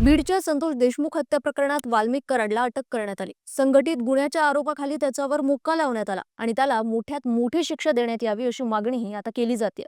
बीडच्या संतोष देशमुख हत्या प्रकरणात वाल्मिक कराडला अटक करण्यात आली. संघटित गुन्ह्याच्या आरोपाखाली त्याच्यावर मुक्का लावण्यात आला आणि त्याला मोठ्यात मोठी शिक्षा देण्यात यावी अशी मागणीही आता केली जाते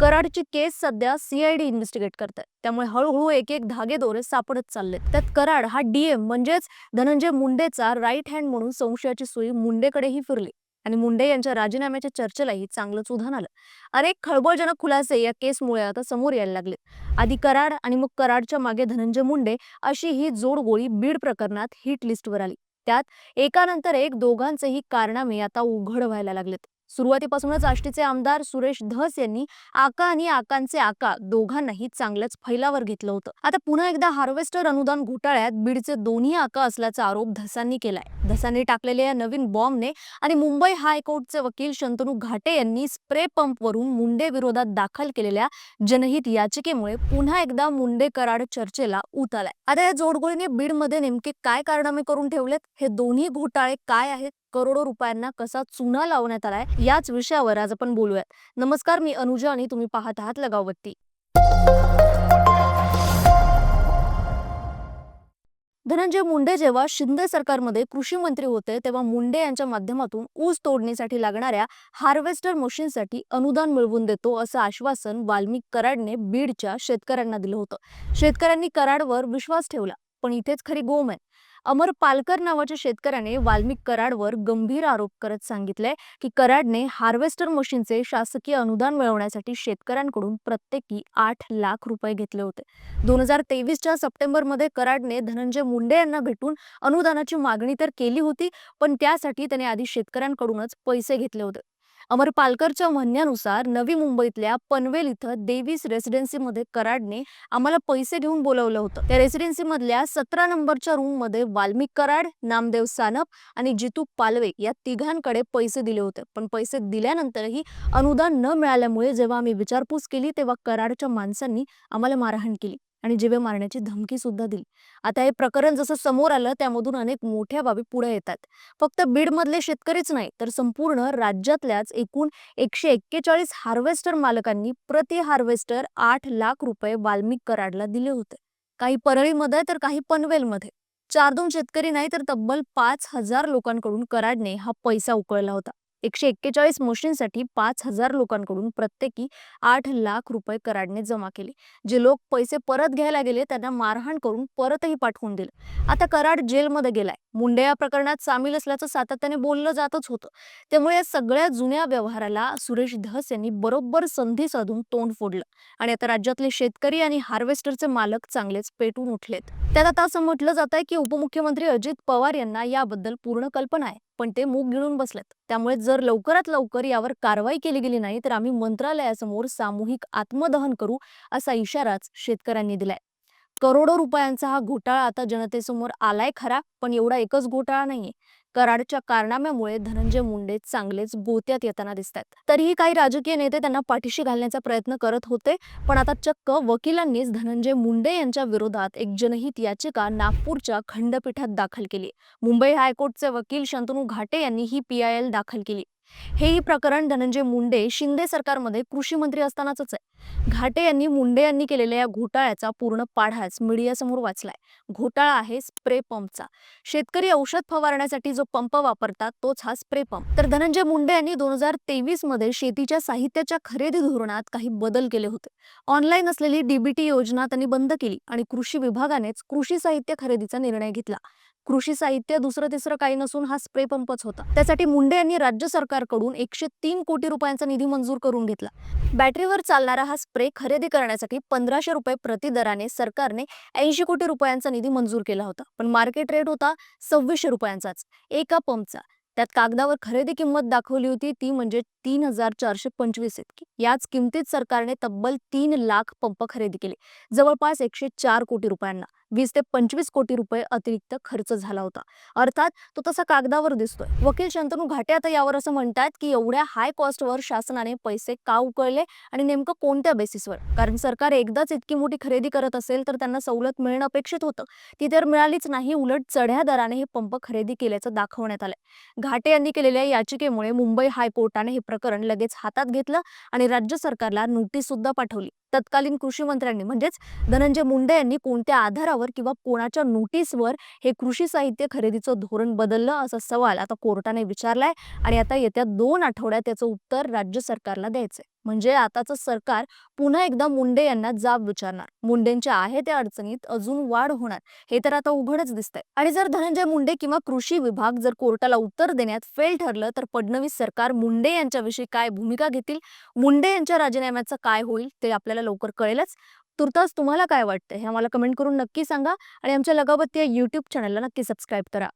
कराडची केस सध्या सीआयडी इन्व्हेस्टिगेट करत आहे त्यामुळे हळूहळू एक एक धागेदोरे सापडत चालले त्यात कराड हा डीएम म्हणजेच धनंजय मुंडेचा राईट हँड म्हणून संशयाची सुई मुंडेकडेही फिरली. आणि मुंडे यांच्या राजीनाम्याच्या चर्चेलाही चांगलंच उधाण आलं. अनेक खळबळजनक खुलासे या केसमुळे आता समोर यायला लागले. आधी कराड आणि मग कराडच्या मागे धनंजय मुंडे अशी ही जोडगोळी बीड प्रकरणात हिट लिस्टवर आली. त्यात एकानंतर एक दोघांचेही कारनामे आता उघड व्हायला लागलेत. सुरुवातीपासूनच आष्टीचे आमदार सुरेश धस यांनी आका आणि आकांचे आका दोघांनाही चांगलंच फैलावर घेतलं होतं. आता पुन्हा एकदा हार्वेस्टर अनुदान घोटाळ्यात बीडचे दोन्ही आका असल्याचा आरोप धसांनी केलाय. धसांनी टाकलेल्या या नवीन बॉम्बने आणि मुंबई हायकोर्टचे वकील शंतनू घाटे यांनी स्प्रे पंपवरून मुंडे विरोधात दाखल केलेल्या जनहित याचिकेमुळे पुन्हा एकदा मुंडे कराड चर्चेला उतालाय आता या जोडगोळीने बीडमध्ये नेमके काय कारनामे करून ठेवलेत? हे दोन्ही घोटाळे काय आहेत? करोडो रुपयांना कसा चुना लावण्यात आलाय याच विषयावर आज आपण बोलूयात. नमस्कार मी अनुजा आणि तुम्ही पाहत आहात लगावती धनंजय मुंडे जेव्हा शिंदे सरकारमध्ये कृषी मंत्री होते तेव्हा मुंडे यांच्या माध्यमातून ऊस तोडणीसाठी लागणाऱ्या हार्वेस्टर मशीनसाठी अनुदान मिळवून देतो असं आश्वासन वाल्मिक कराडने बीडच्या शेतकऱ्यांना दिलं होतं. शेतकऱ्यांनी कराडवर विश्वास ठेवला पण इथेच खरी गोम आहे. अमर पालकर नावाच्या शेतकऱ्याने वाल्मिक कराडवर गंभीर आरोप करत सांगितले की कराडने हार्वेस्टर मशीनचे शासकीय अनुदान मिळवण्यासाठी शेतकऱ्यांकडून प्रत्येकी आठ लाख रुपये घेतले होते. दोन हजार तेवीसच्या सप्टेंबरमध्ये कराडने धनंजय मुंडे यांना भेटून अनुदानाची मागणी तर केली होती पण त्यासाठी त्याने आधी शेतकऱ्यांकडूनच पैसे घेतले होते. अमर पालकरच्या म्हणण्यानुसार नवी मुंबईतल्या पनवेल इथं देवीस रेसिडेन्सीमध्ये कराडने आम्हाला पैसे घेऊन बोलवलं होतं. त्या रेसिडेन्सी मधल्या सतरा नंबरच्या रूममध्ये वाल्मिक कराड नामदेव सानप आणि जितू पालवे या तिघांकडे पैसे दिले होते. पण पैसे दिल्यानंतरही अनुदान न मिळाल्यामुळे जेव्हा आम्ही विचारपूस केली तेव्हा कराडच्या माणसांनी आम्हाला मारहाण केली. आणि जीवे मारण्याची धमकी सुद्धा दिली. आता हे प्रकरण जसं समोर आलं त्यामधून अनेक मोठ्या बाबी पुढे येतात. फक्त बीडमधले शेतकरीच नाही तर संपूर्ण राज्यातल्याच एकूण एकशे एक्केचाळीस हार्वेस्टर मालकांनी प्रति हार्वेस्टर आठ लाख रुपये वाल्मिक कराडला दिले होते. काही परळीमध्ये तर काही पनवेलमध्ये. चार दोन शेतकरी नाही तर तब्बल पाच हजार लोकांकडून कराडने हा पैसा उकळला होता. एकशे एक्केचाळीस मशीनसाठी पाच हजार लोकांकडून प्रत्येकी आठ लाख रुपये कराडने जमा केले. जे लोक पैसे परत घ्यायला गेले त्यांना मारहाण करून परतही पाठवून दिलं. आता कराड जेलमध्ये गेलाय. मुंडे या प्रकरणात सामील असल्याचं सातत्याने बोललं जातच होतं. त्यामुळे या सगळ्या जुन्या व्यवहाराला सुरेश धस यांनी बरोबर संधी साधून तोंड फोडलं. आणि आता राज्यातले शेतकरी आणि हार्वेस्टरचे मालक चांगलेच पेटून उठलेत. त्यात आता असं म्हटलं जात आहे की उपमुख्यमंत्री अजित पवार यांना याबद्दल पूर्ण कल्पना आहे. पण ते मूग गिळून बसलेत. त्यामुळे जर लवकरात लवकर यावर कारवाई केली गेली नाही तर आम्ही मंत्रालयासमोर सामूहिक आत्मदहन करू असा इशाराच शेतकऱ्यांनी दिलाय. करोडो रुपयांचा हा घोटाळा आता जनतेसमोर आलाय खरा पण एवढा एकच घोटाळा नाहीये. कराडच्या कारनाम्यामुळे धनंजय मुंडे चांगलेच गोत्यात येताना दिसतात तरीही काही राजकीय नेते त्यांना पाठीशी घालण्याचा प्रयत्न करत होते पण आता चक्क वकिलांनीच धनंजय मुंडे यांच्या विरोधात एक जनहित याचिका नागपूरच्या खंडपीठात दाखल केली. मुंबई हायकोर्टचे वकील शंतनू घाटे यांनी ही पी आय एल दाखल केली. हेही प्रकरण धनंजय मुंडे शिंदे सरकारमध्ये कृषी मंत्री असतानाच आहे. घाटे यांनी मुंडे यांनी केलेल्या या घोटाळ्याचा पूर्ण पाढाच मीडियासमोर वाचलाय. घोटाळा आहे स्प्रे पंपचा. शेतकरी औषध फवारण्यासाठी जो पंप वापरतात तोच हा स्प्रे पंप. तर धनंजय मुंडे यांनी दोन हजार तेवीसमध्ये शेतीच्या साहित्याच्या खरेदी धोरणात काही बदल केले होते. ऑनलाईन असलेली डीबीटी योजना त्यांनी बंद केली आणि कृषी विभागानेच कृषी साहित्य खरेदीचा निर्णय घेतला. कृषी साहित्य दुसरं तिसरं काही नसून हा स्प्रे पंपच होता. त्यासाठी मुंडे यांनी राज्य सरकारकडून एकशे तीन कोटी रुपयांचा निधी मंजूर करून घेतला. बॅटरीवर चालणारा हा स्प्रे खरेदी करण्यासाठी पंधराशे रुपये प्रति दराने सरकारने ऐंशी कोटी रुपयांचा निधी मंजूर केला होता. पण मार्केट रेट होता सव्वीसशे रुपयांचाच. एका पंपचा. त्यात कागदावर खरेदी किंमत दाखवली होती ती म्हणजे तीन हजार चारशे पंचवीस इतकी. याच किमतीत सरकारने तब्बल तीन लाख पंप खरेदी केले. जवळपास एकशे चार कोटी रुपयांना. वीस ते पंचवीस कोटी रुपये अतिरिक्त खर्च झाला होता. अर्थात तो तसा कागदावर दिसतोय. वकील शंतनू घाटे आता यावर असं म्हणतात की एवढ्या हाय कॉस्टवर शासनाने पैसे का उकळले आणि नेमकं कोणत्या बेसिसवर कारण सरकार एकदाच इतकी मोठी खरेदी करत असेल तर त्यांना सवलत मिळणं अपेक्षित होतं. ती तर मिळालीच नाही उलट चढ्या दराने हे पंप खरेदी केल्याचं दाखवण्यात आलंय. घाटे यांनी केलेल्या याचिकेमुळे मुंबई हायकोर्टाने हे प्रकरण लगेच हातात घेतलं आणि राज्य सरकारला नोटीस सुद्धा पाठवली. तत्कालीन कृषी मंत्र्यांनी म्हणजेच धनंजय मुंडे यांनी कोणत्या आधारावर किंवा कोणाच्या नोटीसवर हे कृषी साहित्य खरेदीचं धोरण बदललं असा सवाल आता कोर्टाने विचारलाय आणि आता येत्या दोन आठवड्यात त्याचं उत्तर राज्य सरकारला द्यायचंय. म्हणजे आताचं सरकार पुन्हा एकदा मुंडे यांना जाब विचारणार. मुंडेंच्या आहे त्या अडचणीत अजून वाढ होणार. हे तर आता उघडच दिसतंय. आणि जर धनंजय मुंडे किंवा कृषी विभाग जर कोर्टाला उत्तर देण्यात फेल ठरलं तर फडणवीस सरकार मुंडे यांच्याविषयी काय भूमिका घेतील? मुंडे यांच्या राजीनाम्याचं काय होईल ते आपल्याला लवकर कळेलच. तुर्तास तुम्हाला काय वाटतं हे आम्हाला कमेंट करून नक्की सांगा. आणि आमच्या लगावत या युट्यूब चॅनलला नक्की सबस्क्राईब करा.